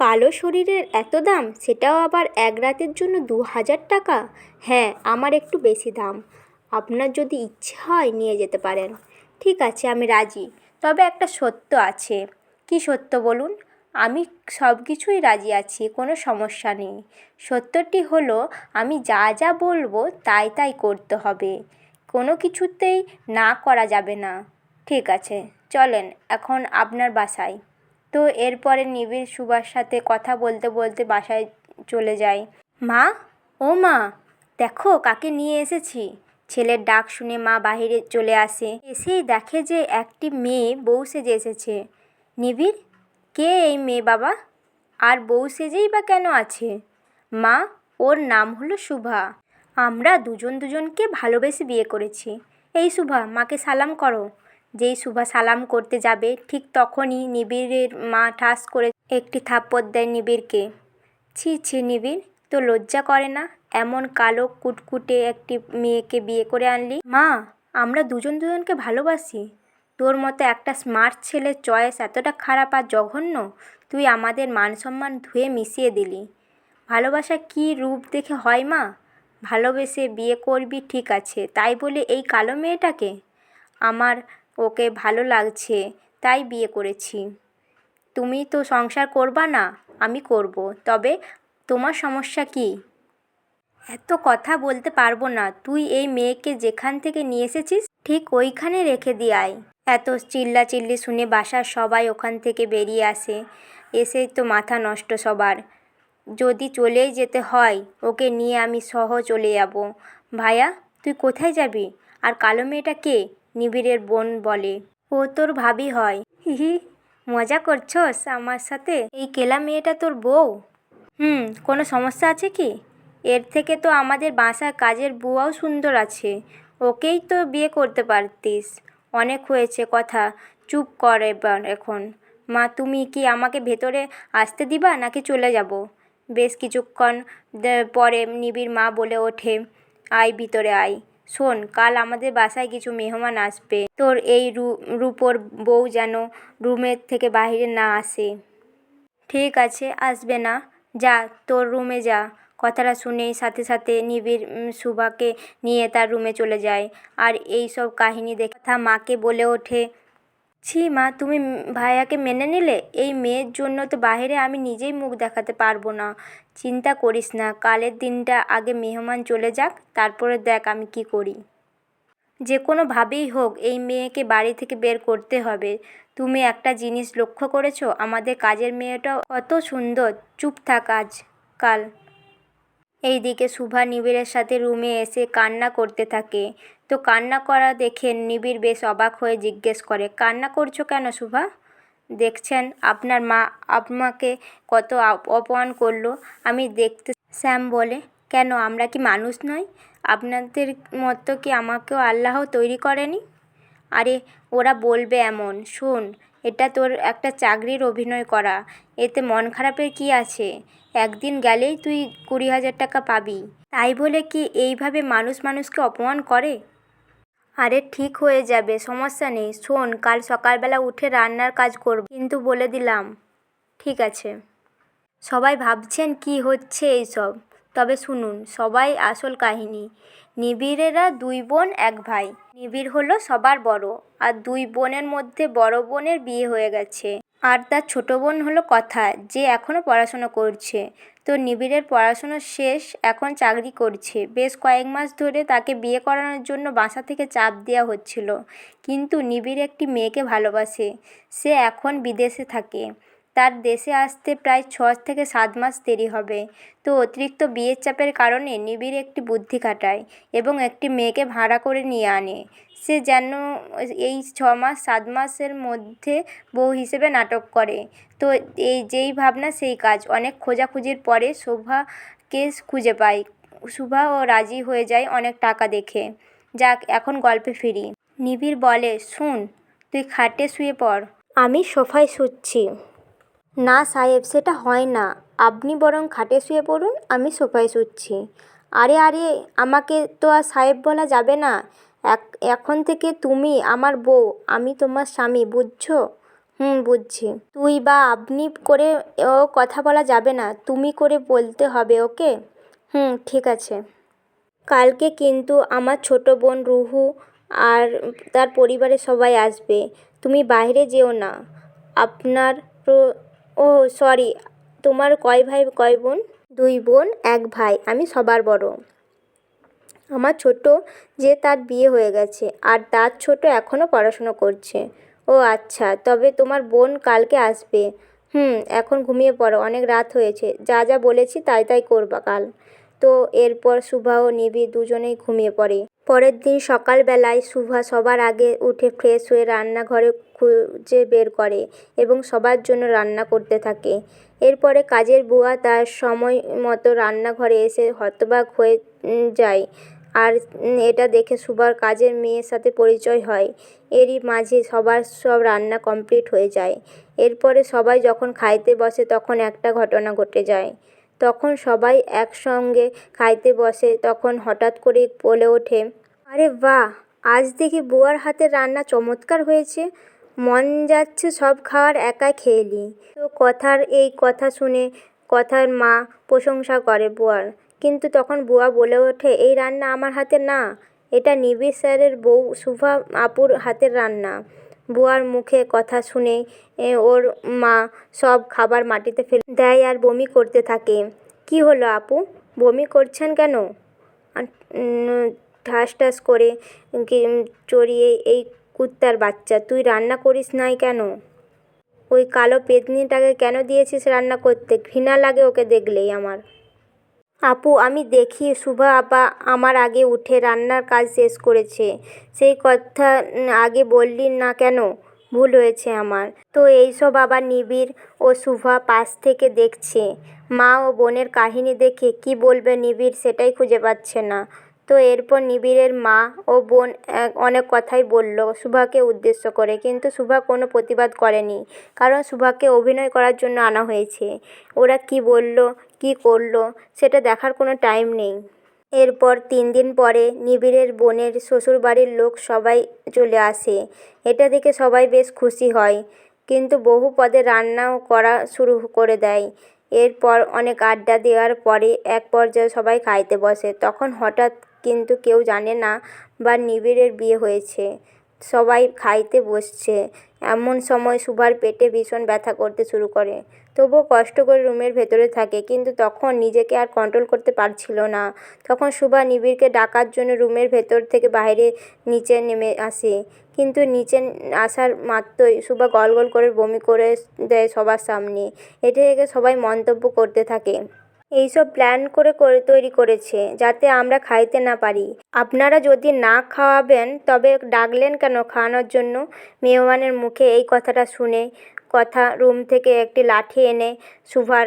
কালো শরীরের এত দাম? সেটাও আবার এক রাতের জন্য দু হাজার টাকা? হ্যাঁ আমার একটু বেশি দাম। আপনার যদি ইচ্ছে হয় নিয়ে যেতে পারেন। ঠিক আছে, আমি রাজি। তবে একটা সত্য আছে। কী সত্য বলুন? আমি সব কিছুই রাজি আছি, কোনো সমস্যা নেই। সত্যটি হলো, আমি যা যা বলব তাই তাই করতে হবে। কোনো কিছুতেই না করা যাবে না। ঠিক আছে, চলেন, এখন আপনার বাসায়। তো এরপরে নিবিড় সুভার সাথে কথা বলতে বলতে বাসায় চলে যায়। মা? ও মা, দেখো কাকে নিয়ে এসেছি। ছেলের ডাক শুনে মা বাহিরে চলে আসে। এসেই দেখে যে একটি মেয়ে বউ সেজে এসেছে। নিবিড়, কে এই মেয়ে বাবা? আর বউ সেজেই বা কেন আছে? মা, ওর নাম হলো শুভা আমরা দুজন দুজনকে ভালোবেসে বিয়ে করেছি। এই শুভা মাকে সালাম করো। যেই শুভা সালাম করতে যাবে, ঠিক তখনই নিবিড়ের মা ঠাস করে একটি থাপ্পড় দেয় নিবিড়কে। ছি ছি, নিবিড়, তো লজ্জা করে না? এমন কালো কুটকুটে একটি মেয়েকে বিয়ে করে আনলি? মা, আমরা দুজন দুজনকে ভালোবাসি। তোর মতো একটা স্মার্ট ছেলের চয়েস এতটা খারাপ আর জঘন্য, তুই আমাদের মান সম্মান ধুয়ে মিশিয়ে দিলি। ভালোবাসা কী রূপ দেখে হয়, মা? ভালোবেসে বিয়ে করবি ঠিক আছে, তাই বলে এই কালো মেয়েটাকে? আমার ওকে ভালো লাগছে, তাই বিয়ে করেছি। তুমি তো সংসার করবা না, আমি করব, তবে তোমার সমস্যা কী? এত কথা বলতে পারব না, তুই এই মেয়েকে যেখান থেকে নিয়ে এসেছিস, ঠিক ওইখানে রেখে দিয়ে আয়। এত চিল্লা চিল্লি শুনে বাসার সবাই ওখান থেকে বেরিয়ে আসে, এসেই তো মাথা নষ্ট সবার। যদি চলেই যেতে হয়, ওকে নিয়ে আমি সহ চলে যাব। ভাইয়া তুই কোথায় যাবি? আর কালো মেয়েটা কে? নিবিড়ের বোন বলে। ও তোর ভাবি হয়। হি হি মজা করছস আমার সাথে? এই কেলা মেয়েটা তোর বউ? হুম, কোনো সমস্যা আছে কি? এর থেকে তো আমাদের বাসার কাজের বুয়াও সুন্দর আছে। ওকেই তো বিয়ে করতে পারতিস। অনেক হয়েছে কথা। চুপ কর এবার এখন। মা, তুমি কি আমাকে ভেতরে আসতে দিবা নাকি চলে যাব? বেশ কিছুক্ষণ পরে নিবিড় মা বলে ওঠে। আয় ভিতরে আয়। শোন, কাল আমাদের বাসায় কিছু মেহমান আসবে। তোর এই রূপোর বউ যেন রুমের থেকে বাইরে না আসে। ঠিক আছে, আসবে না। যা, তোর রুমে যা। কথাটা শুনেই সাথে সাথে নিবিড় সুভাকে নিয়ে তার রুমে চলে যায়। আর এই সব কাহিনী দেখে কথা মাকে বলে ওঠে, ছি মা, তুমি ভাইয়াকে মেনে নিলে? এই মেয়ের জন্য তো বাইরে আমি নিজেই মুখ দেখাতে পারব না। চিন্তা করিস না, কালের দিনটা আগে মেহমান চলে যাক, তারপরে দেখ আমি কি করি। যে কোনোভাবেই হোক, এই মেয়েকে বাড়ি থেকে বের করতে হবে। তুমি একটা জিনিস লক্ষ্য করেছ? আমাদের কাজের মেয়েটা কত সুন্দর। চুপ থাক আজ, কাল। এইদিকে শুভা নিবিড়ের সাথে রুমে এসে কান্না করতে থাকে। তো কান্না করা দেখে নিবিড় বেশ অবাক হয়ে জিজ্ঞেস করে, কান্না করছ কেন শুভা? দেখছেন আপনার মা আপনাকে কত অপমান করল। আমি দেখতে শ্যাম বলে, কেন, আমরা কি মানুষ নই? আপনাদের মতো কি আমাকেও আল্লাহ তৈরি করেনি? আরে, ওরা বলবে এমন, শোন, এটা তোর একটা চাকরির অভিনয় করা, এতে মন খারাপের কি আছে? একদিন গেলেই তুই কুড়ি হাজার টাকা পাবি। তাই বলে কি এইভাবে মানুষ মানুষকে অপমান করে? আরে ঠিক হয়ে যাবে, সমস্যা নেই। শোন, কাল সকালবেলা উঠে রান্নার কাজ করব। কিন্তু বলে দিলাম। ঠিক আছে। সবাই ভাবছেন কি হচ্ছে এইসব। তবে শুনুন, সবাই আসল কাহিনী। নিবিড়েরা দুই বোন, এক ভাই। নিবিড় হলো সবার বড়, আর দুই বোনের মধ্যে বড় বোনের বিয়ে হয়ে গেছে। আর তার ছোট বোন হলো কথা, যে এখনও পড়াশোনা করছে। তো নিবিড়ের পড়াশুনো শেষ, এখন চাকরি করছে। বেশ কয়েক মাস ধরে তাকে বিয়ে করানোর জন্য বাসা থেকে চাপ দেওয়া হচ্ছিল। কিন্তু নিবিড় একটি মেয়েকে ভালোবাসে। সে এখন বিদেশে থাকে। তার দেশে আসতে প্রায় ছ থেকে সাত মাস দেরি হবে। তো অতিরিক্ত বিয়ের চাপের কারণে নিবিড় একটি বুদ্ধি খাটায় এবং একটি মেয়েকে ভাড়া করে নিয়ে আনে। সে যেন এই ছ মাস, সাত মাসের মধ্যে বউ হিসেবে নাটক করে। তো এই যেই ভাবনা, সেই কাজ। অনেক খোঁজাখুঁজির পরে শোভাকে খুঁজে পায় শুভা ও রাজি হয়ে যায় অনেক টাকা দেখে। যাক, এখন গল্পে ফিরি। নিবিড় বলে, শুন, তুই খাটে শুয়ে পড়। আমি সোফায় শুচ্ছি। না সাহেব, সেটা হয় না। আপনি বরং খাটে শুয়ে পড়ুন, আমি সোফায় শুচ্ছি। আরে আরে, আমাকে তো আর সাহেব বলা যাবে না। এক, এখন থেকে তুমি আমার বউ, আমি তোমার স্বামী, বুঝছ? হুম, বুঝছি। তুই বা আপনি করে ও কথা বলা যাবে না, তুমি করে বলতে হবে, ওকে? হুম, ঠিক আছে। কালকে কিন্তু আমার ছোটো বোন রুহু আর তার পরিবারের সবাই আসবে। তুমি বাইরে যেও না। আপনার ও সরি তোমার কয় ভাই, কয় বোন? দুই বোন, এক ভাই, আমি সবার বড়। আমার ছোট যে তার বিয়ে হয়ে গেছে, আর তার ছোট এখনও পড়াশুনো করছে। ও আচ্ছা তবে তোমার বোন কালকে আসবে। হুম, এখন ঘুমিয়ে পড়ো, অনেক রাত হয়েছে। যা যা বলেছি তাই তাই করবা কাল। তো এরপর সুভা ও নিবি দুজনেই ঘুমিয়ে পড়ে। পরের দিন সকালবেলায় সুভা সবার আগে উঠে ফ্রেশ হয়ে রান্নাঘরে খুঁজে বের করে এবং সবার জন্য রান্না করতে থাকে। এরপরে কাজের বুয়া তার সময় মতো রান্নাঘরে এসে হতবাক হয়ে যায়। আর এটা দেখে সুভার কাজের মেয়ের সাথে পরিচয় হয়। এরই মাঝে সবার সব রান্না কমপ্লিট হয়ে যায়। এরপরে সবাই যখন খাইতে বসে তখন একটা ঘটনা ঘটে যায়। তখন সবাই একসঙ্গে খাইতে বসে তখন হঠাৎ করে বলে ওঠে আরে বাহ, আজ দেখি বুয়ার হাতের রান্না চমৎকার হয়েছে। মন যাচ্ছে সব খাবার একা খেয়ে নিই। তো কথার এই কথা শুনে কথার মা প্রশংসা করে বুয়ার। কিন্তু তখন বুয়া বলে ওঠে, এই রান্না আমার হাতে না, এটা নিবিড় স্যারের বউ সুভা আপুর হাতের রান্না। বুয়ার মুখে কথা শুনে ওর মা সব খাবার মাটিতে ফেলে দেয় আর বমি করতে থাকে। কি হলো আপু? বমি করছেন কেন? ঠাস ঠাস করে চড়িয়ে এই কুত্তার বাচ্চা, তুই রান্না করিস নাই কেন? ওই কালো পেতনিটাকে কেন দিয়েছিস রান্না করতে? ঘৃণা লাগে ওকে দেখলেই আমার। আপু, আমি দেখি শুভা আপা আমার আগে উঠে রান্নার কাজ শেষ করেছে। সেই কথা আগে বললি না কেন? ভুল হয়েছে আমার। তো এইসব আবার নিবিড় ও শুভা পাশ থেকে দেখছে। মা ও বোনের কাহিনী দেখে কি বলবে নিবিড় সেটাই খুঁজে পাচ্ছে না। তো এরপর নিবিড়ের মা ও বোন অনেক কথাই বলল সুভাকে উদ্দেশ্য করে। কিন্তু সুভা কোনো প্রতিবাদ করেনি, কারণ সুভাকে অভিনয় করার জন্য আনা হয়েছে। ওরা কি বলল, কি করল, সেটা দেখার কোনো টাইম নেই। এরপর তিন দিন পরে নিবিড়ের বোনের শ্বশুরবাড়ির লোক সবাই চলে আসে। এটা দেখে সবাই বেশ খুশি হয়, কিন্তু বহু পদে রান্নাও করা শুরু করে দেয়। এরপর অনেক আড্ডা দেওয়ার পরে এক পর্যায়ে সবাই খাইতে বসে। তখন হঠাৎ কিন্তু কেউ জানে না বা নিবিড়ের বিয়ে হয়েছে। সবাই খাইতে বসছে। এমন সময় সুভার পেটে ভীষণ ব্যথা করতে শুরু করে। তবুও কষ্ট করে রুমের ভেতরে থাকে, কিন্তু তখন নিজেকে আর কন্ট্রোল করতে পারছিল না। তখন সুভা নিবিড়কে ডাকার জন্য রুমের ভেতর থেকে বাইরে নিচে নেমে আসে। কিন্তু নিচে আসার মাত্রই সুভা গল গল করে বমি করে দেয় সবার সামনে। এটা দেখে সবাই মন্তব্য করতে থাকে। এইসব প্ল্যান করে করে তৈরি করেছে, যাতে আমরা খাইতে না পারি। আপনারা যদি না খাওয়াবেন, তবে ডাকলেন কেন খাওয়ানোর জন্য? মেহমানের মুখে এই কথাটা শুনে, কথা রুম থেকে একটি লাঠি এনে সুভার